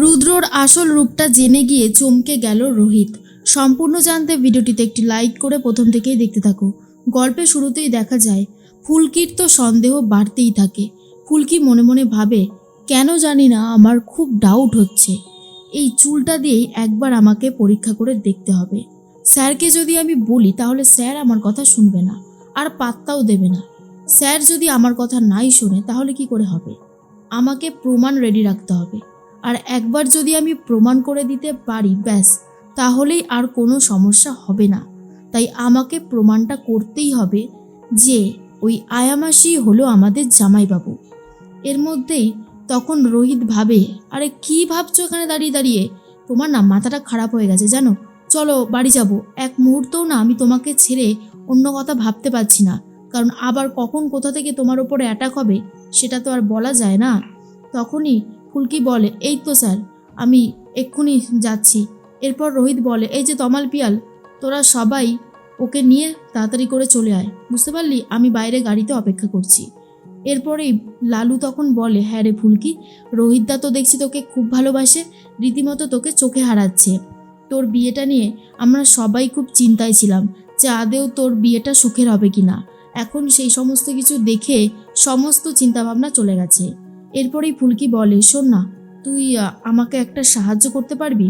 রুদ্রর আসল রূপটা জেনে গিয়ে চমকে গেল রোহিত। সম্পূর্ণ জানতে ভিডিওটিতে একটি লাইক করে প্রথম থেকেই দেখতে থাকো। গল্পের শুরুতেই দেখা যায়, ফুলকির তো সন্দেহ বাড়তেই থাকে। ফুলকি মনে মনে ভাবে, কেন জানি না, আমার খুব ডাউট হচ্ছে। এই চুলটা দিয়েই একবার আমাকে পরীক্ষা করে দেখতে হবে। স্যারকে যদি আমি বলি, তাহলে স্যার আমার কথা শুনবে না, আর পাত্তাও দেবে না। স্যার যদি আমার কথা নাই শোনে, তাহলে কি করে হবে? আমাকে প্রমাণ রেডি রাখতে হবে। আর একবার যদি আমি প্রমাণ করে দিতে পারি, ব্যাস, তাহলেই আর কোনো সমস্যা হবে না। তাই আমাকে প্রমাণটা করতেই হবে যে ওই আয়ামাসি হলো আমাদের জামাইবাবু। এর মধ্যেই তখন রোহিত ভাবে, আরে কি ভাবছ এখানে দাঁড়িয়ে দাঁড়িয়ে? তোমার না মাথাটা খারাপ হয়ে গেছে, জানো? চলো বাড়ি যাব। এক মুহূর্তও না আমি তোমাকে ছেড়ে অন্য কথা ভাবতে পারছি না। কারণ আবার কখন কোথা থেকে তোমার ওপরে অ্যাটাক হবে, সেটা তো আর বলা যায় না। তখনই ফুলকি বলে, এই তো স্যার, আমি এক্ষুনি যাচ্ছি। এরপর রোহিত বলে, এই যে তমাল পিয়াল, তোরা সবাই ওকে নিয়ে তাড়াতাড়ি করে চলে আয়। বুঝতে পারলি? আমি বাইরে গাড়িতে অপেক্ষা করছি। এরপরেই লালু তখন বলে হ্যাঁ রে ফুলকি, রোহিতদা তো দেখছি তোকে খুব ভালোবাসে, রীতিমতো তোকে চোখে হারাচ্ছে। তোর বিয়েটা নিয়ে আমরা সবাই খুব চিন্তায় ছিলাম যে আদেও তোর বিয়েটা সুখের হবে কি না এখন সেই সমস্ত কিছু দেখে সমস্ত চিন্তাভাবনা চলে গেছে। এরপরেই ফুলকি বলে, শোন না, তুই আমাকে একটা সাহায্য করতে পারবি?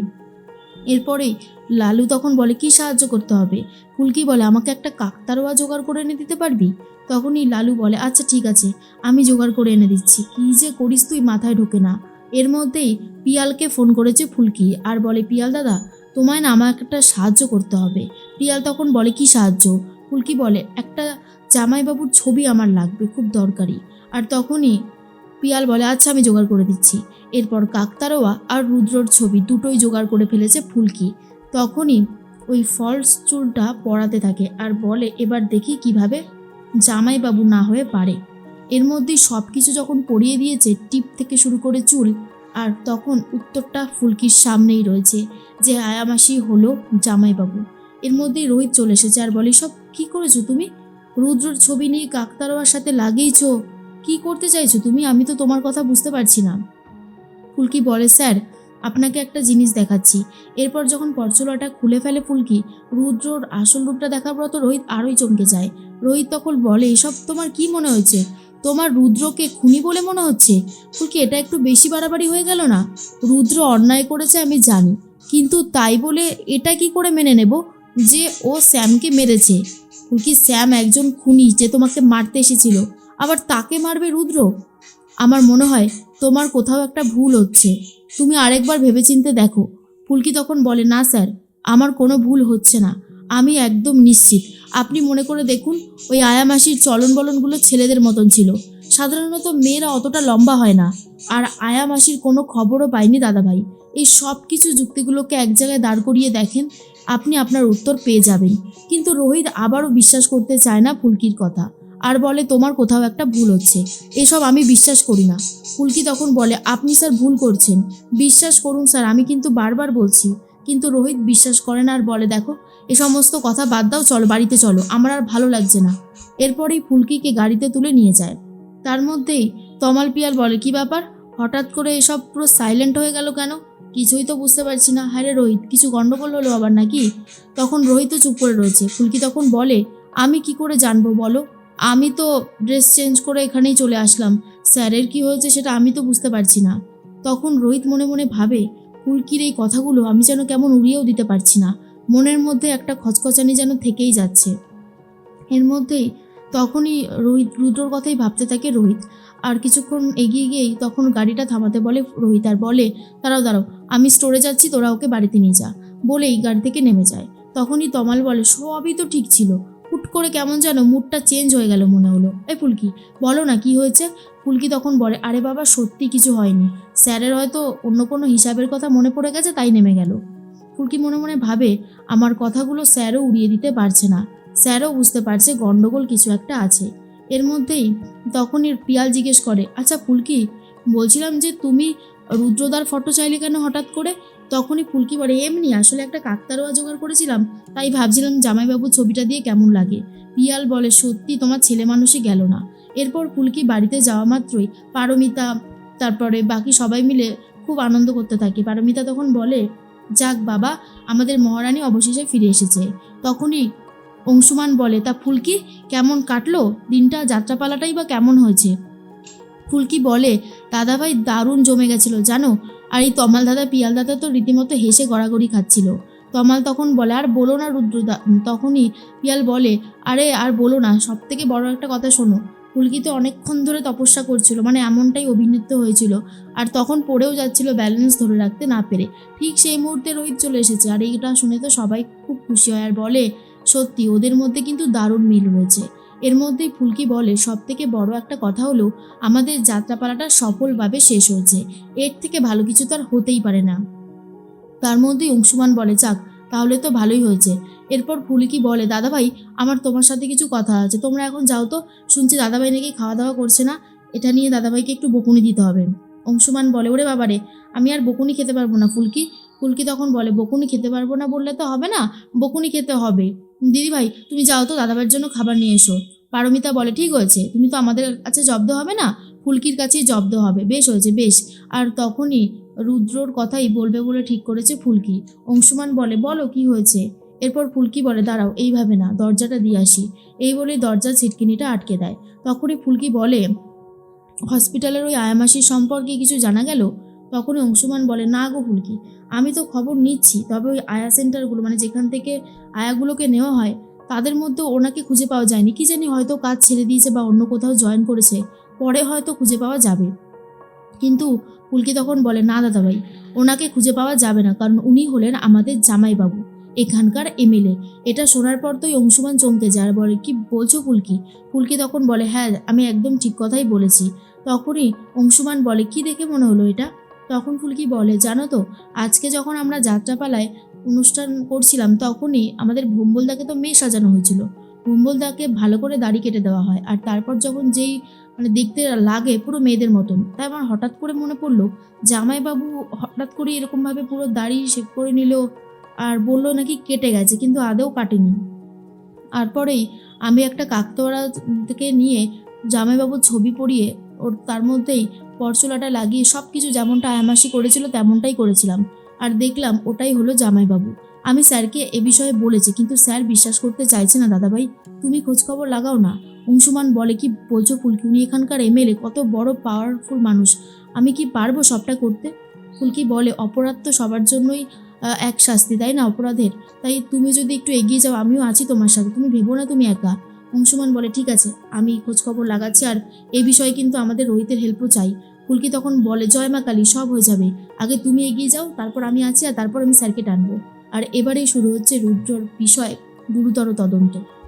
এরপরেই লালু তখন বলে, কি সাহায্য করতে হবে? ফুলকি বলে, আমাকে একটা কাকতারোয়া জোগাড় করে এনে দিতে পারবি? তখনই লালু বলে আচ্ছা ঠিক আছে, আমি জোগাড় করে এনে দিচ্ছি। কী যে করিস তুই মাথায় ঢোকে না। এর মধ্যেই পিয়ালকে ফোন করেছে ফুলকি আর বলে, পিয়াল দাদা, তোমায় না আমাকে একটা সাহায্য করতে হবে। পিয়াল তখন বলে, কি সাহায্য? ফুলকি বলে, একটা জামাইবাবুর ছবি আমার লাগবে, খুব দরকারি। আর তখনই পিয়াল বলে আচ্ছা আমি জোগাড় করে দিচ্ছি। এরপর কাকতারোয়া আর রুদ্রর ছবি দুটোই জোগাড় করে ফেলেছে ফুলকি। তখনই ওই ফলস চুলটা পরাতে থাকে আর বলে, এবার দেখি কীভাবে জামাইবাবু না হয়ে পারে। এর মধ্যেই সব কিছু যখন পরিয়ে দিয়েছে, টিপ থেকে শুরু করে চুল, আর তখন উত্তরটা ফুলকির সামনেই রয়েছে যে, আয়ামাসি হলো জামাইবাবু। এর মধ্যেই রোহিত চলে এসেছে আর বলে সব কি করেছ তুমি? রুদ্রর ছবি নিয়ে কাকতারোয়ার সাথে লাগিয়েছো কি করতে চাইছো তুমি? আমি তো তোমার কথা বুঝতে পারছি না। ফুলকি বলে, স্যার, আপনাকে একটা জিনিস দেখাচ্ছি। এরপর যখন পরচুলাটা খুলে ফেলে ফুলকি, রুদ্রর আসল রূপটা দেখার পর তো রোহিত আরোই চমকে যায়। রোহিত তখন বলে, এসব তোমার কি মনে হয়েছে? তোমার রুদ্রকে খুনি বলে মনে হচ্ছে? ফুলকি, এটা একটু বেশি বাড়াবাড়ি হয়ে গেল না? রুদ্র অন্যায় করেছে আমি জানি, কিন্তু তাই বলে এটা কি করে মেনে নেব যে ও স্যামকে মেরেছে? ফুলকি, স্যাম একজন খুনি যে তোমাকে মারতে এসেছিল। আবার তাকে মারবে রুদ্র? আমার মনে হয় তোমার কোথাও একটা ভুল হচ্ছে। তুমি আরেকবার ভেবেচিন্তে দেখো। ফুলকি তখন বলে, না, স্যার, আমার কোনো ভুল হচ্ছে না। আমি একদম নিশ্চিত। আপনি মনে করে দেখুন, ওই আয়ামাসির চলন বলনগুলো ছেলেদের মতন ছিল। সাধারণত মেয়েরা অতটা লম্বা হয় না। আর আয়ামাসির কোনো খবরও পাইনি দাদাভাই। এই সব কিছু যুক্তিগুলোকে এক জায়গায় দাঁড় করিয়ে দেখেন, আপনি আপনার উত্তর পেয়ে যাবেন। কিন্তু রোহিত আবারও বিশ্বাস করতে চায় না ফুলকির কথা। আর বলে, তোমার কোথাও একটা ভুল হচ্ছে। এসব আমি বিশ্বাস করি না। ফুলকি তখন বলে, আপনি স্যার ভুল করছেন। বিশ্বাস করুন স্যার, আমি কিন্তু বারবার বলছি। কিন্তু রোহিত বিশ্বাস করে না আর বলে, দেখো, এ সমস্ত কথা বাদ দাও, চলো বাড়িতে চলো। আমার আর ভালো লাগছে না। এরপরেই ফুলকিকে গাড়িতে তুলে নিয়ে যায়। তার মধ্যেই তমাল পিয়াল বলে, কি ব্যাপার? হঠাৎ করে এসব পুরো সাইলেন্ট হয়ে গেল কেন? কিছুই তো বুঝতে পারছি না। হ্যাঁ রে রোহিত, কিছু গণ্ডগোল হলো আবার নাকি? তখন রোহিতও চুপ করে রয়েছে। ফুলকি তখন বলে, আমি কি করে জানব বলো? আমি তো ড্রেস চেঞ্জ করে এখানেই চলে আসলাম। স্যারের কি হয়েছে সেটা আমি তো বুঝতে পারছি না। তখন রোহিত মনে মনে ভাবে ফুলকির এই কথাগুলো আমি যেন কেমন উড়িয়েও দিতে পারছি না। মনের মধ্যে একটা খচখচানি যেন থেকেই যাচ্ছে। এর মধ্যেই তখনই রোহিত রুদ্রর কথাই ভাবতে থাকে রোহিত। আর কিছুক্ষণ এগিয়ে গিয়েই তখন গাড়িটা থামাতে বলে রোহিত আর বলে, দাঁড়াও দাঁড়াও, আমি স্টোরে যাচ্ছি, তোরা ওকে বাড়িতে নিয়ে যা। বলেই গাড়ি থেকে নেমে যায়। তখনই তমাল বলে, সবই তো ঠিক ছিল। হুট করে কেমন যেন মুডটা চেঞ্জ হয়ে গেল মনে হলো। এই ফুলকি, বলো না কি হয়েছে? ফুলকি তখন বলে, আরে বাবা, সত্যি কিছু হয়নি। স্যারের হয়তো অন্য কোনো হিসাবের কথা মনে পড়ে গেছে, তাই নেমে গেল। ফুলকি মনে মনে ভাবে, আমার কথাগুলো স্যারও উড়িয়ে দিতে পারছে না। স্যারও বুঝতে পারছে গন্ডগোল কিছু একটা আছে। এর মধ্যেই তখনই পিয়াল জিজ্ঞেস করে আচ্ছা ফুলকি, বলছিলাম যে তুমি রুদ্রদার ফটো চাইলে কেন হঠাৎ করে তখনই ফুলকি বলে, এমনি, আসলে একটা কাকতারোয়া জোগাড় করেছিলাম, তাই ভাবছিলাম জামাইবাবু ছবিটা দিয়ে কেমন লাগে। পিয়াল বলে, সত্যি, তোমার ছেলে মানুষই গেল না। এরপর ফুলকি বাড়িতে যাওয়া মাত্রই পারমিতা, তারপরে বাকি সবাই মিলে খুব আনন্দ করতে থাকে। পারমিতা তখন বলে, যাক বাবা, আমাদের মহারানী অবশেষে ফিরে এসেছে। তখনই অংশুমান বলে, তা ফুলকি কেমন কাটলো? দিনটা, যাত্রাপালাটাই বা কেমন হয়েছে? ফুলকি বলে, দাদাভাই, দারুণ জমে গেছিল, জানো? আর এই তমাল দাদা, পিয়াল দাদা তো রীতিমতো হেসে গড়াগড়ি খাচ্ছিল। তমাল তখন বলে, আর বলো না রুদ্রদা তখনই পিয়াল বলে, আরে, আর বলো না সব থেকে বড় একটা কথা শোনো। ফুলকি তো অনেকক্ষণ ধরে তপস্যা করছিল মানে এমনটাই অভিনীত হয়েছিল। আর তখন পড়েও যাচ্ছিল ব্যালেন্স ধরে রাখতে না পেরে। ঠিক সেই মুহূর্তে রোহিত চলে এসেছে, আর এইটা শুনে তো সবাই খুব খুশি হয়। আর বলে, সত্যি, ওদের মধ্যে কিন্তু দারুণ মিল রয়েছে। এর মধ্যেই ফুলকি বলে সব থেকে বড় একটা কথা হলো, আমাদের যাত্রাপালাটা সফলভাবে শেষ হয়েছে। এর থেকে ভালো কিছু তো আর হতেই পারে না। তার মধ্যেই অংশুমান বলে যাক তাহলে তো ভালোই হয়েছে। এরপর ফুলকি বলে, দাদাভাই, আমার তোমার সাথে কিছু কথা আছে। তোমরা এখন যাও তো, শুনছি দাদাভাই নাকি খাওয়া দাওয়া করছে না। এটা নিয়ে দাদাভাইকে একটু বকুনি দিতে হবে। অংশুমান বলে, ওরে বাবারে, আমি আর বকুনি খেতে পারব না ফুলকি। ফুলকি তখন বলে, বকুনি খেতে পারব না বললে তো হবে না, বকুনি খেতে হবে। দিদি ভাই তুমি যাও তো, দাদাভাইয়ের জন্য খাবার নিয়ে এসো। পারমিতা বলে, ঠিক হয়েছে, তুমি তো আমাদের কাছে জব্দ হবে না? ফুলকির কাছেই জব্দ হবে। বেশ হয়েছে, বেশ। আর তখনই রুদ্রর কথাই বলবে বলে ঠিক করেছে ফুলকি। অংশুমান বলে, বলো, কি হয়েছে? এরপর ফুলকি বলে, দাঁড়াও এইভাবে না, দরজাটা দিয়ে আসি। এই বলে দরজার ছিটকিনিটা আটকে দেয়। তখনই ফুলকি বলে, হসপিটালের ওই আয়ামাসির সম্পর্কে কিছু জানা গেল? তখনই অংশুমান বলে, না গো ফুলকি আমি তো খবর নিচ্ছি, তবে ওই আয়া সেন্টারগুলো মানে যেখান থেকে আয়াগুলোকে নেওয়া হয়, তাদের মধ্যে ওনাকে খুঁজে পাওয়া যায়নি। কি জানি হয়তো কাজ ছেড়ে দিয়েছে বা অন্য কোথাও জয়েন করেছে, পরে হয়তো খুঁজে পাওয়া যাবে। কিন্তু ফুলকি তখন বলে, না দাদাভাই, ওনাকে খুঁজে পাওয়া যাবে না, কারণ উনি হলেন আমাদের জামাইবাবু, এখানকার এমএলএ। এটা শোনার পর তোই অংশুমান চমকে যায় বলে, কি বলছো ফুলকি ফুলকি তখন বলে হ্যাঁ আমি একদম ঠিক কথাই বলেছি। তখনই অংশুমান বলে, কি দেখে মনে হলো এটা? তখন ফুলকি বলে, জানো তো, আজকে যখন আমরা যাত্রাপালায় অনুষ্ঠান করছিলাম, তখনই আমাদের ভুম্বলদাকে তো মেয়ে সাজানো হয়েছিল। ভুম্বলদাকে ভালো করে দাড়ি কেটে দেওয়া হয় আর তারপর যখন যেই মানে দেখতে লাগে পুরো মেয়েদের মতন, তাই আমার হঠাৎ করে মনে পড়ল, জামাইবাবু হঠাৎ করে এরকমভাবে পুরো দাড়ি শেভ করে নিল আর বলল নাকি কেটে গেছে, কিন্তু আদেও কাটেনি। আর পরেই আমি একটা কাকতোয়ারা থেকে নিয়ে জামাইবাবুর ছবি পরিয়ে ওর তার মধ্যেই পরচুলাটা লাগিয়ে সব কিছু যেমনটা আয়ামাসি করেছিল তেমনটাই করেছিলাম। আর দেখলাম ওটাই হলো জামাইবাবু। আমি স্যারকে এ বিষয়ে বলেছি, কিন্তু স্যার বিশ্বাস করতে চাইছে না, দাদাভাই। তুমি খোঁজখবর লাগাও না। অংশুমান বলে কি, বলছো ফুলকি, উনি এখানকার এমএলএ, কত বড় পাওয়ারফুল মানুষ। আমি কি পারব সবটা করতে? ফুলকি বলে, অপরাধ তো সবার জন্যই এক শাস্তি, তাই না, অপরাধের? তাই তুমি যদি একটু এগিয়ে যাও, আমিও আছি তোমার সাথে। তুমি ভেবো না তুমি একা। অংশুমান বলে, ঠিক আছে, আমি খোঁজখবর লাগাচ্ছি আর এ বিষয়ে কিন্তু আমাদের রোহিতের হেল্পও চাই। ফুলকি তখন বলে, জয় মা কালী, সব হয়ে যাবে। আগে তুমি এগিয়ে যাও, তারপর আমি আছি আর তারপর আমি স্যারকে টানবো। আর এবারেই শুরু হচ্ছে রুদ্রর বিষয়ে, গুরুতর তদন্ত।